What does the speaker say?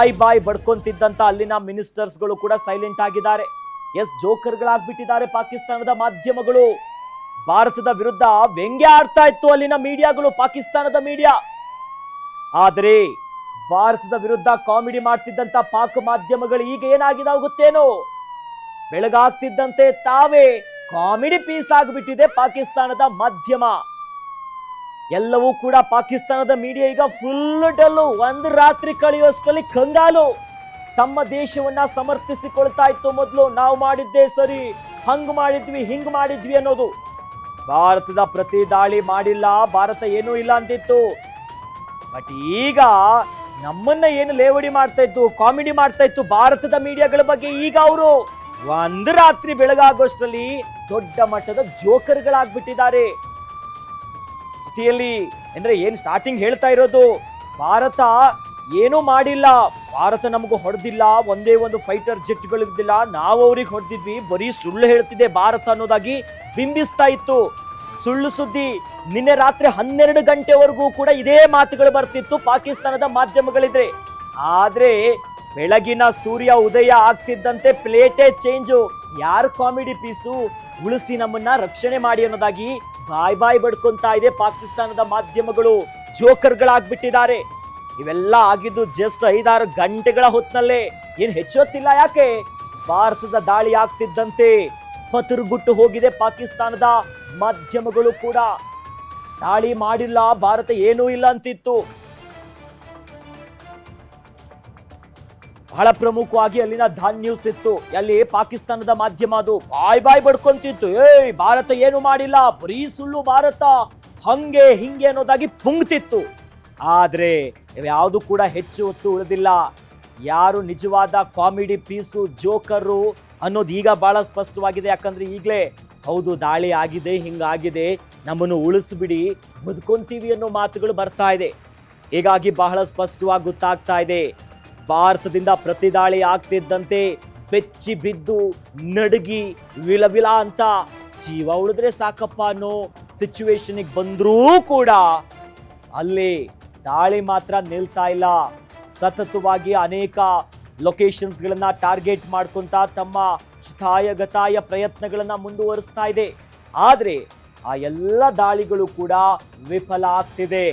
ಬಾಯ್ ಬಾಯ್ ಬಡ್ಕೊಂತಿದ್ದಂತ ಅಲ್ಲಿನ ಮಿನಿಸ್ಟರ್ಸ್ಗಳು ಕೂಡ ಸೈಲೆಂಟ್ ಆಗಿದ್ದಾರೆ. ಎಸ್, ಜೋಕರ್ಗಳಾಗ್ಬಿಟ್ಟಿದ್ದಾರೆ ಪಾಕಿಸ್ತಾನದ ಮಾಧ್ಯಮಗಳು. ಭಾರತದ ವಿರುದ್ಧ ವ್ಯಂಗ್ಯ ಆಡ್ತಾ ಇತ್ತು ಅಲ್ಲಿನ ಮೀಡಿಯಾಗಳು, ಪಾಕಿಸ್ತಾನದ ಮೀಡಿಯಾ. ಆದರೆ ಭಾರತದ ವಿರುದ್ಧ ಕಾಮಿಡಿ ಮಾಡ್ತಿದ್ದಂತ ಪಾಕ್ ಮಾಧ್ಯಮಗಳು ಈಗ ಏನಾಗಿದೆ ಗೊತ್ತೇನೋ ಬೆಳಗಾಗ್ತಿದ್ದಂತೆ ತಾವೇ ಕಾಮಿಡಿ ಪೀಸ್ ಆಗಿಬಿಟ್ಟಿದೆ ಪಾಕಿಸ್ತಾನದ ಮಾಧ್ಯಮ. ಎಲ್ಲವೂ ಕೂಡ ಪಾಕಿಸ್ತಾನದ ಮೀಡಿಯಾ ಈಗ ಫುಲ್ ಡಲ್ಲು. ಒಂದು ರಾತ್ರಿ ಕಳೆಯುವಷ್ಟರಲ್ಲಿ ಕಂಗಾಲು. ತಮ್ಮ ದೇಶವನ್ನ ಸಮರ್ಥಿಸಿಕೊಳ್ತಾ ಇತ್ತು ಮೊದಲು. ನಾವು ಮಾಡಿದ್ದೇ ಸರಿ. ಹಂಗ್ ಮಾಡಿದ್ವಿ, ಹಿಂಗ್ ಮಾಡಿದ್ವಿ ಅನ್ನೋದು. ಭಾರತದ ಪ್ರತಿ ದಾಳಿ ಮಾಡಿಲ್ಲ, ಭಾರತ ಏನೂ ಇಲ್ಲ ಅಂತಿತ್ತು. ಬಟ್ ಈಗ ನಮ್ಮನ್ನ ಏನು ಲೇವಡಿ ಮಾಡ್ತಾ ಇತ್ತು, ಕಾಮಿಡಿ ಮಾಡ್ತಾ ಇತ್ತು ಭಾರತದ ಮೀಡಿಯಾಗಳ ಬಗ್ಗೆ ಈಗ ಅವರು. ಒಂದು ರಾತ್ರಿ ಬೆಳಗಾಗೋಷ್ಟರಲ್ಲಿ ದೊಡ್ಡ ಮಟ್ಟದ ಜೋಕರ್ಗಳಾಗ್ಬಿಟ್ಟಿದ್ದಾರೆ. ಜೊತೆಯಲ್ಲಿ ಅಂದ್ರೆ ಏನ್ ಸ್ಟಾರ್ಟಿಂಗ್ ಹೇಳ್ತಾ ಇರೋದು? ಭಾರತ ಏನೂ ಮಾಡಿಲ್ಲ. ಭಾರತ ನಮಗೂ ಹೊಡೆದಿಲ್ಲ. ಒಂದೇ ಒಂದು ಫೈಟರ್ ಜೆಟ್ಗಳು ಇದ್ದಿಲ್ಲ. ನಾವು ಅವ್ರಿಗೆ ಹೊಡೆದಿದ್ವಿ. ಬರೀ ಸುಳ್ಳು ಹೇಳ್ತಿದೆ ಭಾರತ ಅನ್ನೋದಾಗಿ ಬಿಂಬಿಸ್ತಾ ಇತ್ತು. ಸುಳ್ಳು ಸುದ್ದಿ ನಿನ್ನೆ ರಾತ್ರಿ ಹನ್ನೆರಡು ಗಂಟೆವರೆಗೂ ಕೂಡ ಇದೇ ಮಾತುಗಳು ಬರ್ತಿತ್ತು ಪಾಕಿಸ್ತಾನದ ಮಾಧ್ಯಮಗಳಿದ್ರೆ. ಆದ್ರೆ ಬೆಳಗಿನ ಸೂರ್ಯ ಉದಯ ಆಗ್ತಿದ್ದಂತೆ ಪ್ಲೇಟೇ ಚೇಂಜು ಯಾರು ಕಾಮಿಡಿ ಪೀಸು ಉಳಿಸಿ ನಮ್ಮನ್ನ ರಕ್ಷಣೆ ಮಾಡಿ ಅನ್ನೋದಾಗಿ ಬಾಯ್ ಬಾಯ್ ಬಡ್ಕೊಂತಾ ಇದೆ ಪಾಕಿಸ್ತಾನದ ಮಾಧ್ಯಮಗಳು. ಜೋಕರ್ಗಳಾಗ್ಬಿಟ್ಟಿದ್ದಾರೆ. ಇವೆಲ್ಲ ಆಗಿದ್ದು ಜಸ್ಟ್ ಐದಾರು ಗಂಟೆಗಳ ಹೊತ್ತಿನಲ್ಲೇ ಏನು ಹೆಚ್ಚೊತ್ತಿಲ್ಲ ಯಾಕೆ? ಭಾರತದ ದಾಳಿ ಆಗ್ತಿದ್ದಂತೆ ಪತರುಗುಟ್ಟು ಹೋಗಿದೆ ಪಾಕಿಸ್ತಾನದ ಮಾಧ್ಯಮಗಳು ಕೂಡ. ದಾಳಿ ಮಾಡಿಲ್ಲ, ಭಾರತ ಏನೂ ಇಲ್ಲ ಅಂತಿತ್ತು. ಬಹಳ ಪ್ರಮುಖವಾಗಿ ಅಲ್ಲಿನ ಧಾನ್ ನ್ಯೂಸ್ ಇತ್ತು. ಅಲ್ಲಿ ಪಾಕಿಸ್ತಾನದ ಮಾಧ್ಯಮ ಅದು ಬಾಯ್ ಬಾಯ್ ಬಡ್ಕೊಂತಿತ್ತು. ಏಯ್, ಭಾರತ ಏನು ಮಾಡಿಲ್ಲ? ಬರೀ ಸುಳ್ಳು ಭಾರತ. ಹಂಗೆ ಹಿಂಗೆ ಅನ್ನೋದಾಗಿ ಪುಂಗ್ತಿತ್ತು. ಆದ್ರೆ ಯಾವುದು ಕೂಡ ಹೆಚ್ಚು ಹೊತ್ತು ಉಳಿದಿಲ್ಲ. ಯಾರು ನಿಜವಾದ ಕಾಮಿಡಿ ಪೀಸು, ಜೋಕರು ಅನ್ನೋದು ಈಗ ಬಹಳ ಸ್ಪಷ್ಟವಾಗಿದೆ. ಯಾಕಂದ್ರೆ ಈಗಲೇ ಹೌದು, ದಾಳಿ ಆಗಿದೆ, ಹಿಂಗಾಗಿದೆ. ನಮ್ಮನ್ನು ಉಳಿಸ್ಬಿಡಿ, ಬದುಕೊಂತೀವಿ ಅನ್ನೋ ಮಾತುಗಳು ಬರ್ತಾ ಇದೆ. ಹೀಗಾಗಿ ಬಹಳ ಸ್ಪಷ್ಟವಾಗಿ ಗೊತ್ತಾಗ್ತಾ ಇದೆ. ಭಾರತದಿಂದ ಪ್ರತಿದಾಳಿ ಆಗ್ತಿದ್ದಂತೆ ಬೆಚ್ಚಿ ಬಿದ್ದು ನಡುಗಿ ವಿಲವಿಲ ಅಂತ ಜೀವ ಉಳಿದ್ರೆ ಸಾಕಪ್ಪ ಅನ್ನೋ ಸಿಚುವೇಶನ್ಗೆ ಬಂದರೂ ಕೂಡ ಅಲ್ಲಿ ದಾಳಿ ಮಾತ್ರ ನಿಲ್ತಾ ಇಲ್ಲ. ಸತತವಾಗಿ ಅನೇಕ ಲೊಕೇಶನ್ಸ್ಗಳನ್ನು ಟಾರ್ಗೆಟ್ ಮಾಡ್ಕೊಂತ ತಮ್ಮ ಗತಾಯ ಪ್ರಯತ್ನಗಳನ್ನ ಮುಂದುವರಿಸ್ತಾ ಇದೆ. ಆದ್ರೆ ಆ ಎಲ್ಲ ದಾಳಿಗಳು ಕೂಡ ವಿಫಲ ಆಗ್ತಿದೆ.